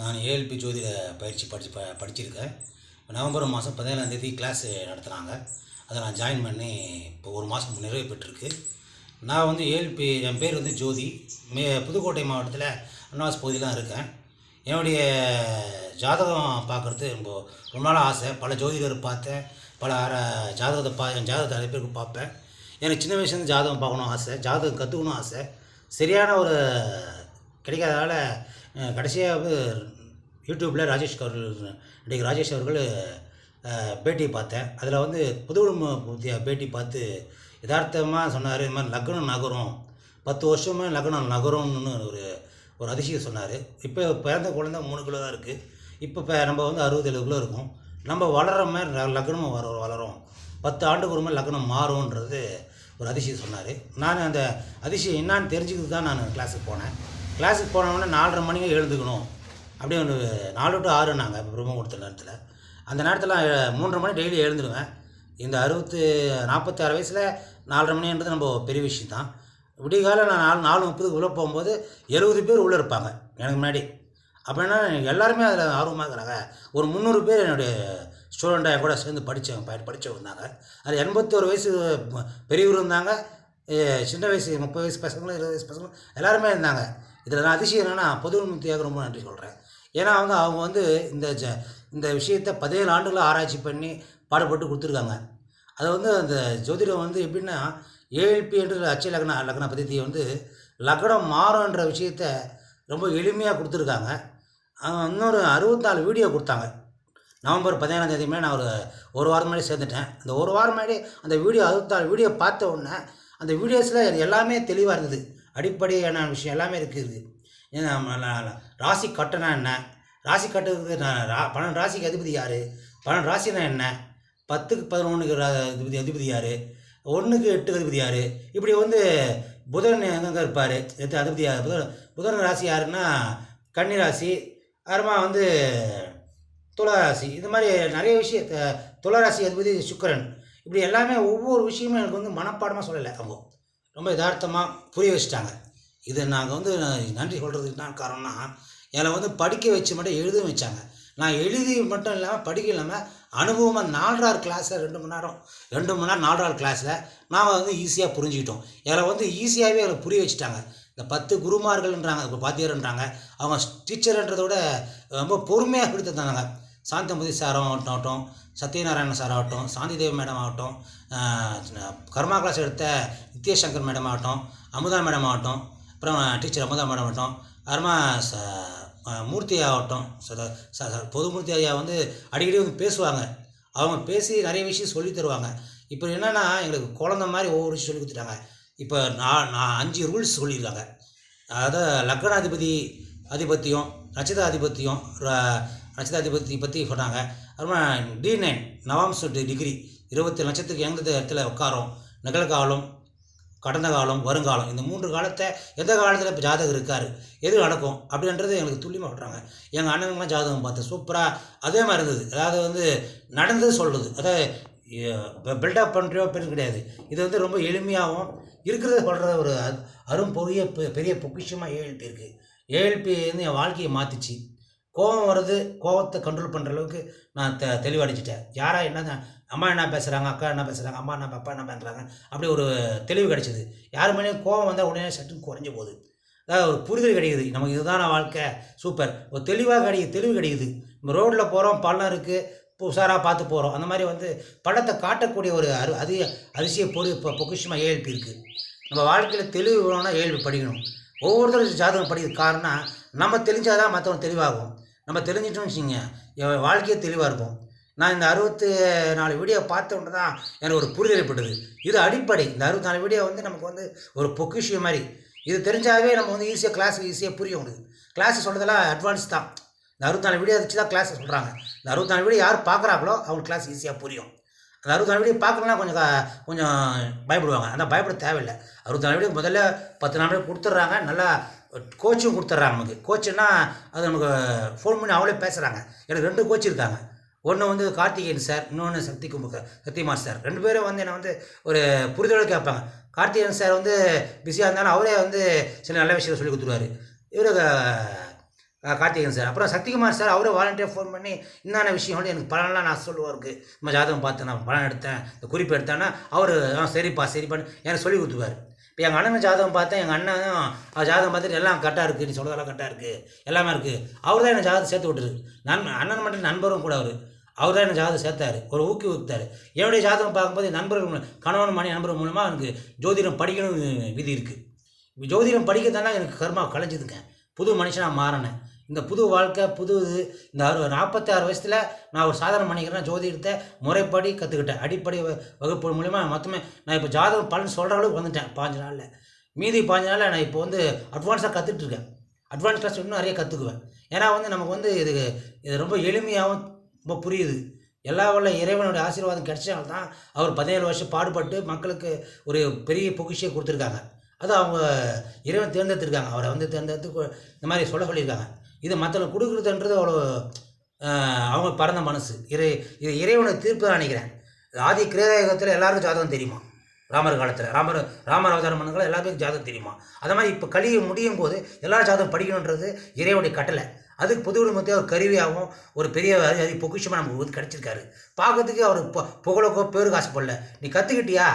நான் ஏஎல்பி ஜோதிட பயிற்சி படிச்சு ப படிச்சிருக்கேன். நவம்பர் மாதம் பதினேழாந்தேதி கிளாஸ் நடத்துகிறாங்க அதை நான் ஜாயின் பண்ணி இப்போ ஒரு மாதம் நிறைவு பெற்றிருக்கு. நான் வந்து ஏஎல்பி என் பேர் வந்து ஜோதி. மே புதுக்கோட்டை மாவட்டத்தில் அண்ணாஸ் பகுதியில் இருக்கேன். என்னுடைய ஜாதகம் பார்க்குறது ரொம்ப ரொம்ப நாள் ஆசை. பல ஜோதிடர் பார்த்தேன். பல ஜாதகத்தை பா என் ஜாதகத்தை நிறைய பேருக்கு பார்ப்பேன். எனக்கு சின்ன வயசுலேருந்து ஜாதகம் பார்க்கணும் ஆசை. ஜாதகம் கற்றுக்கணும் ஆசை. சரியான ஒரு கிடைக்காதனால கடைசியாக யூடியூப்பில் ராஜேஷ் அவர்கள் நடிகர் ராஜேஷ் அவர்கள் பேட்டி பார்த்தேன். அதில் வந்து புதுகுடும்ப புத்திய பேட்டி பார்த்து யதார்த்தமாக சொன்னார். இது மாதிரி லக்னம் நகரும். பத்து வருஷமே லக்னம் நகரும்னு ஒரு ஒரு அதிசயம் சொன்னார். இப்போ பிறந்த குழந்த மூணு கிலோ தான் இருக்குது இப்போ இப்போ நம்ம வந்து அறுபது ஏழு கிலோ இருக்கும். நம்ம வளர்கிற மாதிரி லக்னமும் வர வளரும். பத்து ஆண்டுக்கு ஒரு மாதிரி லக்னம் மாறும்ன்றது ஒரு அதிசயம் சொன்னார். நான் அந்த அதிசயம் என்னான்னு தெரிஞ்சுக்கிட்டு தான் நான் கிளாஸுக்கு போனேன். கிளாஸுக்கு போனவொடனே நாலரை மணிக்கு எழுந்துக்கணும். அப்படியே ஒரு நாலு டு ஆறு நாங்கள் பிரம்ம கொடுத்த நேரத்தில். அந்த நேரத்தில் மூன்றரை மணி டெய்லி எழுந்துடுவேன் இந்த அறுபத்து நாற்பத்தாறு வயசில் நாலரை மணின்றது நம்ம பெரிய விஷயம் தான். விடிகால நான் நாலு நாலு முப்பதுக்கு உள்ளே போகும்போது எழுபது பேர் உள்ளே இருப்பாங்க எனக்கு முன்னாடி. அப்படின்னா எல்லாருமே அதில் ஆர்வமாக இருக்கிறாங்க. ஒரு முந்நூறு பேர் என்னுடைய ஸ்டூடெண்ட்டாக கூட சேர்ந்து படித்தவங்க ப படித்தவங்க இருந்தாங்க. அது எண்பத்தோரு வயசு பெரியவர் இருந்தாங்க. சின்ன வயசு முப்பது வயசு பசங்களும் இருபது வயசு பசங்களும் எல்லாருமே இருந்தாங்க. இதில் நான் அதிசயம் என்னென்னா பொதுமுத்தியாக ரொம்ப நன்றி சொல்கிறேன் ஏன்னா வந்து அவங்க வந்து இந்த ஜ இந்த விஷயத்தை பதினேழு ஆண்டுகளாக ஆராய்ச்சி பண்ணி பாடுபட்டு கொடுத்துருக்காங்க. அதை வந்து அந்த ஜோதிடம் வந்து எப்படின்னா ஏஎல்பி என்ற அச்சை லக்ன லக்ன பദ്ധதியை வந்து லக்னம் மாறும்ன்ற விஷயத்த ரொம்ப எளிமையாக கொடுத்துருக்காங்க. அவங்க இன்னொரு அறுபத்தாலு வீடியோ கொடுத்தாங்க. நவம்பர் பதினேழாம் தேதி மேலே நான் ஒரு ஒரு வாரம் முன்னாடி சேர்ந்துட்டேன். அந்த ஒரு வாரம் முன்னாடி அந்த வீடியோ அறுபத்தாலு வீடியோ பார்த்த உடனே அந்த வீடியோஸில் எல்லாமே தெளிவாக இருந்தது. அடிப்படையான விஷயம் எல்லாமே இருக்குது. ஏன்னா, ராசி கட்டணா என்ன? ராசி கட்டுறதுக்கு ரா பன்னெண்டு ராசிக்கு அதிபதி யார்? பன்னெண்டு ராசினா என்ன? பத்துக்கு பதினொன்றுக்கு அதிபதி அதிபதி யார்? ஒன்றுக்கு எட்டுக்கு அதிபதி யார்? இப்படி வந்து புதன் எங்கெங்கே இருப்பார்? எத்து அதிபதி யார்? புதன் புதன் ராசி யாருன்னா கன்னி ராசி அப்புறமா வந்து துளராசி இது மாதிரி நிறைய விஷயம் துளராசி அதிபதி சுக்கிரன். இப்படி எல்லாமே ஒவ்வொரு விஷயமும் எனக்கு வந்து மனப்பாடமாக சொல்லலை அவங்க. ரொம்ப யதார்த்தமாக புரிய வச்சுட்டாங்க. இது நாங்கள் வந்து நன்றி சொல்கிறதுக்கு என்ன காரணம்னா என்னை வந்து படிக்க வச்சு மட்டும் எழுத வச்சாங்க. நான் எழுதி மட்டும் இல்லாமல் படிக்க இல்லாமல் அனுபவமாக நாலரார் கிளாஸில் ரெண்டு மணி நேரம் ரெண்டு மணி நேரம் நாலரார் கிளாஸில் நாம் வந்து ஈஸியாக புரிஞ்சுக்கிட்டோம். என்னை வந்து ஈஸியாகவே எங்களை புரிய வச்சுட்டாங்க. இந்த பத்து குருமார்கள்ன்றாங்க இப்போ பாத்தியர்ன்றாங்க. அவங்க டீச்சர்ன்றதை விட ரொம்ப பொறுமையாக கொடுத்துருந்தாங்க தந்தாங்க சாந்தமதி சார் ஆகட்டும் சத்யநாராயண சார் ஆகட்டும் சாந்தி தேவி மேடம் ஆகட்டும் கர்மா கிளாஸ் எடுத்த நித்யசங்கர் மேடம் ஆகட்டும் அமுதா மேடம் ஆகட்டும் அப்புறம் டீச்சர் அமுதா மேடம் ஆகட்டும் அப்புறமா ச மூர்த்தி ஆகட்டும் பொதுமூர்த்தி ஐயா வந்து அடிக்கடி வந்து பேசுவாங்க. அவங்க பேசி நிறைய விஷயம் சொல்லி தருவாங்க. இப்போ என்னென்னா எங்களுக்கு குழந்த மாதிரி ஒவ்வொரு விஷயம் சொல்லி கொடுத்துட்டாங்க. இப்போ நான் நான் அஞ்சு ரூல்ஸ் சொல்லியிருக்காங்க. அதாவது லக்னாதிபதி அதிபத்தியம் நட்சத்திர ஆதிபத்தியம் நட்சத்திராதிபதி பற்றி சொன்னாங்க. அப்புறமா டி நைன் நவாம்ச டிகிரி இருபத்தி நட்சத்திரத்துக்கு எந்த இடத்துல உட்காரும்? நிகழ்காலம் கடந்த காலம் வருங்காலம் இந்த மூன்று காலத்தை எந்த காலத்தில் இப்போ ஜாதகம் இருக்கார்? எது நடக்கும்? அப்படின்றது எங்களுக்கு துல்லியமாக சொல்கிறாங்க எங்கள் அண்ணனுங்களாம் ஜாதகம் பார்த்தேன் சூப்பராக அதே மாதிரி இருந்தது. அதாவது வந்து நடந்தது சொல்கிறது அதாவது பில்டப் பண்ணுறியோ பெரிய கிடையாது. இது வந்து ரொம்ப எளிமையாகவும் இருக்கிறத சொல்கிறத ஒரு அ- அரும் பெரிய பெ- பெரிய பொக்கிஷமாக ஏஎல்பி இருக்குது ஏஎல்பி வந்து என் வாழ்க்கையை மாற்றிச்சு கோபம் வருது கோபத்தை கண்ட்ரோல் பண்ணுற அளவுக்கு நான் தெ தெளிவடைச்சிட்டேன் யாராக என்ன அம்மா என்ன பேசுகிறாங்க அக்கா என்ன பேசுகிறாங்க அம்மா என்ன அப்பா என்ன பண்ணுறாங்க அப்படி ஒரு தெளிவு கிடைச்சிது. யார் மேலேயும் கோபம் வந்தால் உடனே சட்டுன்னு குறைஞ்ச போகுது. அதாவது ஒரு புரிதல் கிடைக்குது. நமக்கு இதுதான் வாழ்க்கை. சூப்பர். ஒரு தெளிவாக கிடைக்குது தெளிவு கிடைக்குது. நம்ம ரோட்டில் போகிறோம் பள்ளம் இருக்குது உஷாராக பார்த்து போகிறோம் அந்த மாதிரி வந்து படத்தை காட்டக்கூடிய ஒரு அரு அதிக அதிசய பொரு இப்போ பொக்கிஷமாக ஏழ்பி இருக்குது நம்ம வாழ்க்கையில் தெளிவு வேணும்னா ஏழ்பி படிக்கணும். ஒவ்வொருத்தரும் ஜாதகம் படிக்கிறது காரணம் நம்ம தெரிஞ்சாதான் மற்றவங்க தெளிவாகும். நம்ம தெரிஞ்சிட்டோம்னு வச்சுங்க என் வாழ்க்கையே தெளிவாக இருக்கும். நான் இந்த அறுபத்தி நாலு வீடியோ பார்த்த உடனே தான் எனக்கு ஒரு புரிதல் ஏற்பட்டது இது அடிப்படை. இந்த அறுபத்தி நாலு வீடியோ வந்து நமக்கு வந்து ஒரு பொக்கிஷியம் மாதிரி. இது தெரிஞ்சாவே நம்ம வந்து ஈஸியாக கிளாஸ் ஈஸியாக புரிய முடியுது கிளாஸ் சொல்கிறதெல்லாம் அட்வான்ஸ் தான். இந்த அறுபத்தி நாலு வீடியோ வச்சு தான் கிளாஸ் சொல்கிறாங்க இந்த அறுபத்தி நாலு வீடியோ யார் பார்க்குறாங்களோ அவங்க கிளாஸ் ஈஸியாக புரியும். அந்த அறுபத்தி நாலு வீடியோ பார்க்கலனா கொஞ்சம் கொஞ்சம் பயப்படுவாங்க. அந்த பயப்பட தேவையில்லை. அறுபத்தி நாலு வீடியோ முதல்ல பத்து நாள் வீடியோ கொடுத்துட்றாங்க. நல்லா கோச்சும் கொடுத்துட்றாங்க நமக்கு. கோச்சுன்னா அது நமக்கு ஃபோன் பண்ணி அவளே பேசுகிறாங்க எனக்கு ரெண்டு கோச் இருக்காங்க. ஒன்று வந்து கார்த்திகேயன் சார் இன்னொன்று சக்தி குமுக சத்யமார் சார் ரெண்டு பேரும் வந்து என்னை வந்து ஒரு புரிதலோடு கேட்பாங்க. கார்த்திகேயன் சார் வந்து பிஸியாக இருந்தாலும் அவரே வந்து சில நல்ல விஷயத்தை சொல்லி கொடுத்துருவாரு. இவர் கார்த்திகேயன் சார் அப்புறம் சக்திகுமார் சார் அவரே வாலண்டியர் ஃபோன் பண்ணி என்னென்ன விஷயம் வந்து எனக்கு பலன்லாம் நான் சொல்லுவாருக்கு. நம்ம ஜாதகம் பார்த்தேன் நான் பலன் எடுத்தேன் இந்த குறிப்பு எடுத்தேன்னா அவர் சரிப்பா சரிப்பான்னு எனக்கு சொல்லி கொடுத்துருவார். இப்போ எங்கள் அண்ணன் ஜாதகம் பார்த்தேன் எங்கள் அண்ணனும் ஜாதகம் பார்த்துட்டு எல்லாம் கரெக்டாக இருக்குது நீ சொல்கிறதெல்லாம் கரெக்டாக இருக்குது எல்லாமே இருக்குது அவர் தான் என்னை ஜாதகம் சேர்த்து விட்டுரு நன் அண்ணன் மட்டும் நண்பரும் கூட அவர். அவர் தான் என்னை ஜாதகம் சேர்த்தாரு. ஒரு ஊக்கித்தார். என்னுடைய ஜாதகம் பார்க்கும்போது நண்பர்கள் மூலம் கணவன் மணி நண்பர்கள் மூலமாக எனக்கு ஜோதிடம் படிக்கணும்னு விதி இருக்குது ஜோதிடம் படிக்கிறதால எனக்கு கர்மா கலைஞ்சிதுங்க. புது மனுஷனாக மாறினேன். இந்த புது வாழ்க்கை புது இது இந்த அறு நாற்பத்தாறு வயசில் நான் ஒரு சாதனை பண்ணிக்கிறேன் ஜோதிடத்தை முறைப்படி கற்றுக்கிட்டேன் அடிப்படை வ- வகுப்பு மூலிமா மொத்தமே நான் இப்போ ஜாதகம் பலன் சொல்கிற அளவுக்கு வந்துட்டேன் பாஞ்சு நாளில். மீதி பாஞ்சு நாளில் நான் இப்போ வந்து அட்வான்ஸாக கற்றுட்ருக்கேன் அட்வான்ஸ் கிளாஸ் இன்னும் நிறைய கற்றுக்குவேன் ஏன்னா வந்து நமக்கு வந்து இது இது ரொம்ப எளிமையாகவும் ரொம்ப புரியுது. எல்லா வல்ல இறைவனுடைய ஆசீர்வாதம் கிடைச்சால் தான் அவர் பதினேழு வருஷம் பாடுபட்டு மக்களுக்கு ஒரு பெரிய பொக்கிஷியை கொடுத்துருக்காங்க. அது அவங்க இறைவன் தேர்ந்தெடுத்திருக்காங்க. அவரை வந்து தேர்ந்தெடுத்து இந்த மாதிரி சொல்ல சொல்லியிருக்காங்க. இது மற்றவங்க கொடுக்குறதுன்றது அவ்வளோ அவங்க பறந்த மனசு. இறை இது இறைவனை தீர்ப்பு நினைக்கிறேன். ஆதி கிரேதாயுகத்தில் எல்லாருக்கும் ஜாதகம் தெரியுமா? ராமர் காலத்தில். ராமர் ராமர் அவதாரம் பண்ணவங்க எல்லாருக்கும் ஜாதகம் தெரியுமா? அதே மாதிரி இப்போ கலியை முடியும் போது எல்லாரும் ஜாதகம் படிக்கணுன்றது இறைவனுடைய கட்டளை. அதுக்கு பொது குடும்பத்தை ஒரு கருவியாகவும் ஒரு பெரிய அதி பொக்கிஷமாக நமக்கு கிடச்சிருக்காரு பார்க்கறதுக்கு அவர் பு- புகழுக்கோ பேருக்கு ஆசைப்படல நீ கற்றுக்கிட்டியா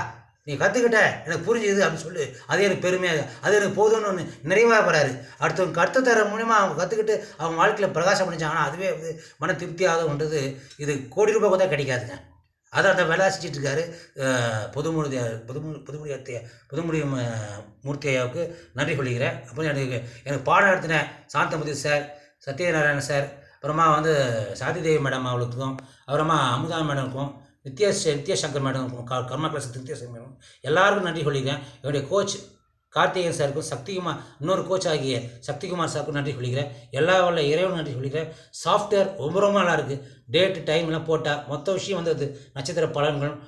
நீ கற்றுக்கிட்ட எனக்கு புரிஞ்சுது அப்படின்னு சொல்லி அது எனக்கு பெருமையாக அது எனக்கு போதும்னு ஒன்று நிறைவாக போகிறாரு அடுத்தவங்க கற்று தர மூலிமா அவங்க கற்றுக்கிட்டு அவங்க வாழ்க்கையில் பிரகாசம் பண்ணிச்சாங்கன்னா அதுவே வந்து மன திருப்தியாகன்றது இது கோடி ரூபாய் கூட கிடைக்காதுங்க. அதை அந்த வேலை செஞ்சுட்டு இருக்காரு அஹ், புதுமு பொதுமு பொதுமுடி மூர்த்தி ஐயாவுக்கு நன்றி சொல்லிக்கிறேன். அப்புறம் எனக்கு எனக்கு பாடம் நடத்தின சாந்தமுதி சார் சத்யநாராயண சார் அப்புறமா வந்து சாதிதேவி மேடம் அவளுக்கும் அப்புறமா அமுதா மேடமுக்கும் நித்யா நித்யசங்கர் மேடம் க கர்மா கிளாஸ் நித்யசங்கர் மேடம். எல்லாருக்கும் நன்றி சொல்லிக்கிறேன். என்னுடைய கோச் கார்த்திகேயன் சாருக்கும் சக்திகுமார் இன்னொரு கோச் ஆகிய சக்திகுமார் சாருக்கும் நன்றி சொல்லிக்கிறேன். எல்லா உள்ள இறைவனும் நன்றி சொல்லிக்கிறேன். சாஃப்ட்வேர் ரொம்ப ரொம்ப நல்லா இருக்குது டேட்டு டைம்லாம் போட்டால் மொத்த விஷயம் வந்து அது நட்சத்திர பலன்கள்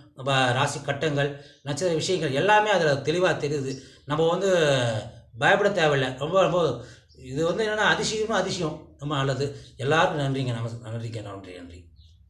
ராசி கட்டங்கள் நட்சத்திர விஷயங்கள் எல்லாமே அதில் தெளிவாக தெரியுது. நம்ம வந்து பயப்பட தேவையில்லை. ரொம்ப ரொம்ப இது வந்து என்னென்னா அதிசயமும் அதிசயம். ரொம்ப நல்லது. எல்லாருக்கும் நன்றிங்க. நமக்கு நன்றிங்க. நன்றி நன்றி.